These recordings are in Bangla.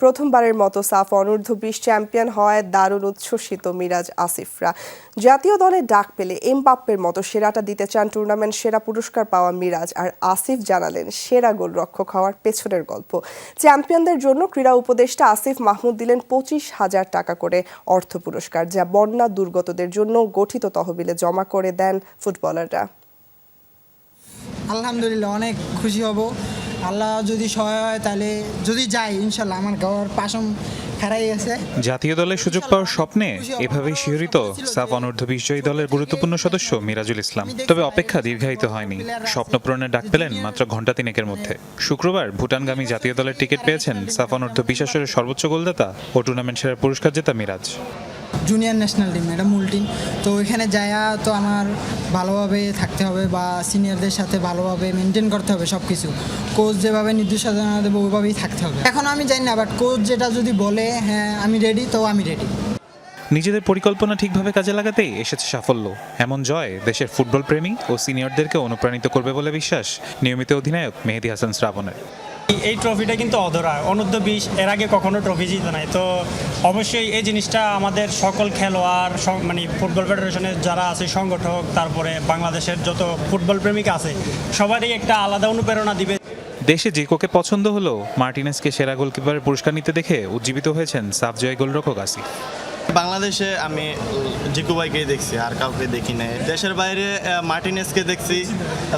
প্রথমবারের মতো সাফ অনূর্ধ্ব বিশ চ্যাম্পিয়ন হওয়ায় দারুণ উচ্ছ্বসিত মিরাজ আসিফরা। জাতীয় দলে ডাক পেলে এমবাপ্পের মতো সেরাটা দিতে চান টুর্নামেন্ট সেরা পুরস্কার পাওয়া মিরাজ, আর আসিফ জানালেন সেরা গোলরক্ষক হওয়ার পেছনের গল্প। চ্যাম্পিয়নদের জন্য ক্রীড়া উপদেষ্টা আসিফ মাহমুদ দিলেন পঁচিশ হাজার টাকা করে অর্থ পুরস্কার, যা বন্যা দুর্গতদের জন্য গঠিত তহবিলে জমা করে দেন ফুটবলাররা। আলহামদুলিল্লাহ, অনেক খুশি হব। আল্লাহ যদি সহায় হয় তাহলে যদি যাই ইনশাল্লাহ আমার গাওয়ার পাশম গেছে জাতীয় দলের সুযোগ পাওয়ার স্বপ্নে এভাবেই শিহরিত সাফ অনূর্ধ্ব বিজয়ী দলের গুরুত্বপূর্ণ সদস্য মিরাজুল ইসলাম। তবে অপেক্ষা দীর্ঘায়িত হয়নি। স্বপ্ন পূরণের ডাক পেলেন মাত্র ঘণ্টা তিনেকের মধ্যে। শুক্রবার ভুটানগামী জাতীয় দলের টিকিট পেয়েছেন সাফ অনূর্ধ্ব বিশ আসরের সর্বোচ্চ গোলদাতা ও টুর্নামেন্ট সেরা পুরস্কার জেতা মিরাজ। জুনিয়র ন্যাশনাল টিম এটা মূল টিম তো ওইখানে যায়া তো আমার ভালোভাবে থাকতে হবে বা সিনিয়রদের সাথে ভালোভাবে মেনটেন করতে হবে সব কিছু কোচ যেভাবে নির্দেশনা দেবো, ওইভাবেই থাকতে হবে। এখন আমি জানি না বাট কোচ যেটা যদি বলে হ্যাঁ আমি রেডি তো আমি রেডি নিজেদের পরিকল্পনা ঠিকভাবে কাজে লাগাতেই এসেছে সাফল্য। এমন জয় দেশের ফুটবল প্রেমী ও সিনিয়রদেরকে অনুপ্রাণিত করবে বলে বিশ্বাস নিয়মিত অধিনায়ক মেহেদি হাসান শ্রাবণের। এই- ট্রফিটা কিন্তু অধরা। অনূর্ধ্ব বিশ, এর আগে কখনো ট্রফি জিতে নাই। তো অবশ্যই এই জিনিসটা আমাদের সকল খেলোয়াড় মানে ফুটবল ফেডারেশনের যারা আছে, সংগঠক, তারপরে বাংলাদেশের যত ফুটবল প্রেমিক আছে, সবারই একটা আলাদা অনুপ্রেরণা দিবে। দেশে জিকোকে পছন্দ হলো, মার্টিনেসকে সেরা গোলকিপারের পুরস্কার নিতে দেখে উজ্জীবিত হয়েছেন সাফ জয় গোলরক্ষক আসিফ। বাংলাদেশে আমি জিকু ভাইকেই দেখছি আর কাউকে দেখি নাই। দেশের বাইরে মার্টিনেসকে দেখছি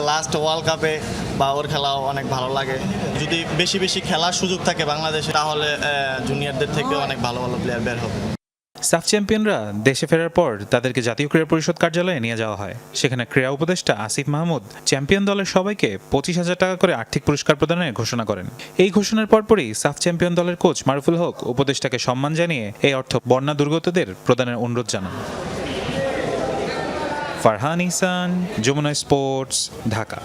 লাস্ট ওয়ার্ল্ড কাপে বা ওর খেলাও অনেক ভালো লাগে। যদি বেশি বেশি খেলার সুযোগ থাকে বাংলাদেশে তাহলে জুনিয়রদের থেকে অনেক ভালো ভালো প্লেয়ার বের হবে। সাফ চ্যাম্পিয়নরা দেশে ফেরার পর তাদেরকে জাতীয় ক্রীড়া পরিষদ কার্যালয়ে নিয়ে যাওয়া হয়। সেখানে ক্রীড়া উপদেষ্টা আসিফ মাহমুদ চ্যাম্পিয়ন দলের সবাইকে পঁচিশ হাজার টাকা করে আর্থিক পুরস্কার প্রদানের ঘোষণা করেন। এই ঘোষণার পরপরই সাফ চ্যাম্পিয়ন দলের কোচ মারুফুল হক উপদেষ্টাকে সম্মান জানিয়ে এই অর্থ বন্যা দুর্গতদের প্রদানের অনুরোধ জানান। ফারহান ইহসান, যমুনা স্পোর্টস, ঢাকা।